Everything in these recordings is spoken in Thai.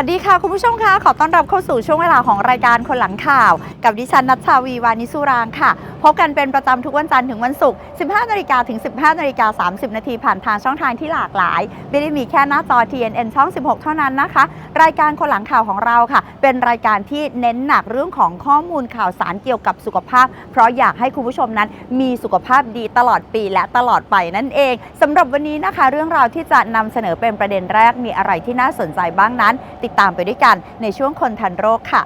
สวัสดีค่ะ คุณผู้ชมคะขอต้อนรับเข้าสู่ช่วงเวลาของรายการคนหลังข่าว กับดิฉันนัชชาวีวานิสุรางค่ะ พบกันเป็นประจำทุกวันจันทร์ถึงวันศุกร์ 15 นาฬิกาถึง 15 นาฬิกา 30 นาทีผ่านทางช่องทางที่หลากหลาย ไม่ได้มีแค่หน้าจอ TNN ช่อง 16 เท่านั้นนะคะ รายการคนหลังข่าวของเราค่ะ เป็นรายการที่เน้นหนักเรื่องของข้อมูลข่าวสารเกี่ยวกับสุขภาพ เพราะอยากให้คุณผู้ชมนั้น มีสุขภาพดีตลอดปีและตลอดไปนั่นเองสำหรับวันนี้นะคะ เรื่องราวที่จะนำเสนอเป็นประเด็นแรกมีอะไรที่น่าสนใจบ้างนั้นติดตามไปด้วยกันในช่วงคนทันโรคค่ะ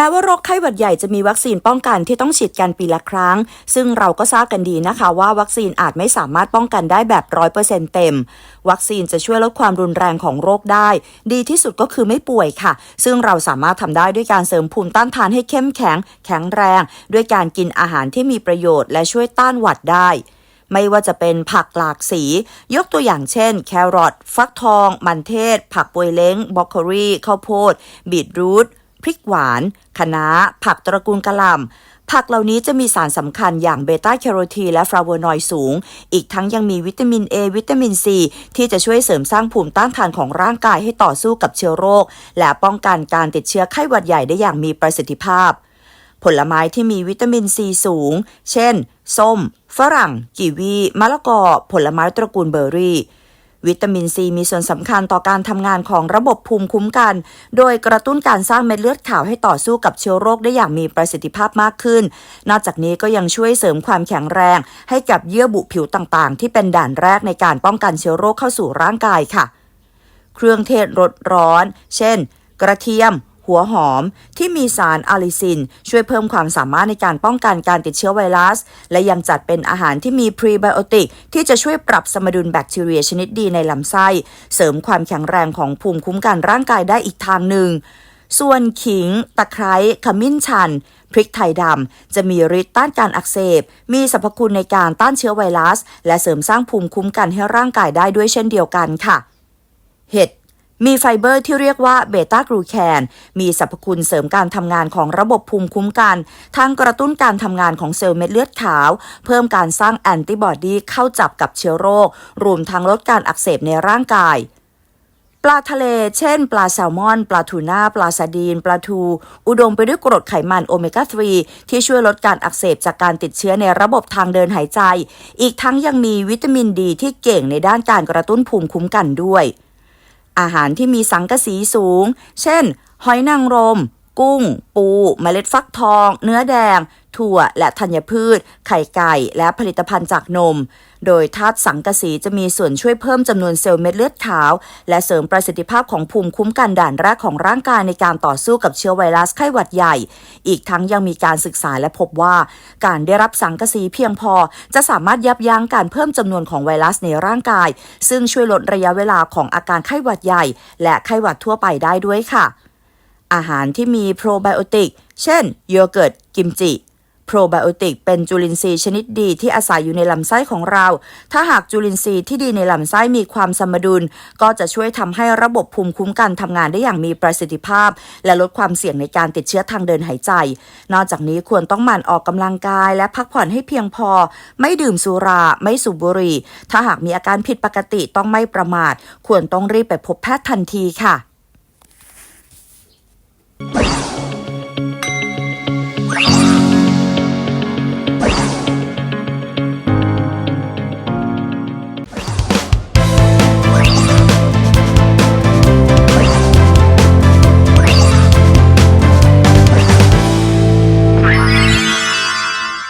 แม้ว่าโรคไข้หวัดใหญ่จะมีวัคซีนป้องกันที่ต้องฉีดกันปีละครั้ง ซึ่งเราก็ทราบกันดีนะคะว่าวัคซีนอาจไม่สามารถป้องกันได้แบบร้อยเปอร์เซ็นต์เต็ม วัคซีนจะช่วยลดความรุนแรงของโรคได้ ดีที่สุดก็คือไม่ป่วยค่ะ ซึ่งเราสามารถทำได้ด้วยการเสริมภูมิต้านทานให้เข้มแข็ง แข็งแรง ด้วยการกินอาหารที่มีประโยชน์ และช่วยต้านหวัดได้ไม่ว่าจะเป็นผักหลากสี ยกตัวอย่างเช่น แครอทฟักทอง มันเทศ ผักปวยเล้งบรอกโคลีข้าวโพด บีทรูท พริกหวานคะน้า ผักตระกูลกะหล่ำผักเหล่านี้จะมีสารสำคัญอย่างเบต้าแคโรทีนและฟลาโวนอยด์สูง อีกทั้งยังมีวิตามิน A วิตามิน C ที่จะช่วยเสริมสร้างภูมิต้านทานของร่างกายให้ต่อสู้กับเชื้อโรค และป้องกันการติดเชื้อไข้หวัดใหญ่ได้อย่างมีประสิทธิภาพ ผลไม้ที่มีวิตามินซีสูง เช่น ส้ม ฝรั่ง กีวี มะละกอ ผลไม้ตระกูลเบอร์รี่ วิตามินซีมีส่วนสำคัญต่อการทำงานของระบบภูมิคุ้มกัน โดยกระตุ้นการสร้างเม็ดเลือดขาวให้ต่อสู้กับเชื้อโรคได้อย่างมีประสิทธิภาพมากขึ้น นอกจากนี้ก็ยังช่วยเสริมความแข็งแรง ให้กับเยื่อบุผิวต่างๆ ที่เป็นด่านแรกในการป้องกันเชื้อโรคเข้าสู่ร่างกายค่ะ เครื่องเทศรสร้อน เช่น กระเทียม หัวหอม ที่มีสารอะลิซิน ช่วยเพิ่มความสามารถในการป้องกันการติดเชื้อไวรัส และยังจัดเป็นอาหารที่มีพรีไบโอติก ที่จะช่วยปรับสมดุลแบคทีเรียชนิดดีในลำไส้ เสริมความแข็งแรงของภูมิคุ้มกันร่างกายได้อีกทางหนึ่ง ส่วนขิง ตะไคร้ขมิ้นชันพริกไทยดำ จะมีฤทธิ์ต้านการอักเสบ มีสรรพคุณในการต้านเชื้อไวรัส และเสริมสร้างภูมิคุ้มกันให้ร่างกายได้ด้วยเช่นเดียวกันค่ะ เห็ด มีไฟเบอร์ที่เรียกว่าเบต้ากลูแคน มีสรรพคุณเสริมการทำงานของระบบภูมิคุ้มกัน ทั้งกระตุ้นการทำงานของเซลล์เม็ดเลือดขาว เพิ่มการสร้างแอนติบอดีเข้าจับกับเชื้อโรค รวมทั้งลดการอักเสบในร่างกายปลาทะเล เช่น ปลาแซลมอน ปลาทูน่า ปลาซาดีน ปลาทู อุดมไปด้วยกรดไขมันโอเมก้า 3 ที่ช่วยลดการอักเสบจากการติดเชื้อในระบบทางเดินหายใจ อีกทั้งยังมีวิตามินดีที่เก่งในด้านการกระตุ้นภูมิคุ้มกันด้วย อาหารที่มีสังกะสีสูง เช่น หอยนางรม กุ้ง ปู เมล็ดฟักทอง เนื้อแดง ถั่วและธัญพืช ไข่ไก่ และผลิตภัณฑ์จากนม โดยธาตุสังกะสีจะมีส่วนช่วยเพิ่มจำนวนเซลล์เม็ดเลือดขาว และเสริมประสิทธิภาพของภูมิคุ้มกันด่านแรกของร่างกายในการต่อสู้กับเชื้อไวรัสไข้หวัดใหญ่ อีกทั้งยังมีการศึกษาและพบว่า การได้รับสังกะสีเพียงพอ จะสามารถยับยั้งการเพิ่มจำนวนของไวรัสในร่างกาย ซึ่งช่วยลดระยะเวลาของอาการไข้หวัดใหญ่ และไข้หวัดทั่วไปได้ด้วยค่ะ อาหารที่มีโปรไบโอติก เช่นโยเกิร์ต กิมจิ โปรไบโอติกเป็นจุลินทรีย์ชนิดดีที่อาศัยอยู่ในลำไส้ของเรา ถ้าหากจุลินทรีย์ที่ดีในลำไส้มีความสมดุล ก็จะช่วยทำให้ระบบภูมิคุ้มกันทำงานได้อย่างมีประสิทธิภาพ และลดความเสี่ยงในการติดเชื้อทางเดินหายใจ นอกจากนี้ควรต้องหมั่นออกกำลังกาย และพักผ่อนให้เพียงพอ ไม่ดื่มสุรา ไม่สูบบุหรี่ ถ้าหากมีอาการผิดปกติต้องไม่ประมาท ควรต้องรีบไปพบแพทย์ทันทีค่ะ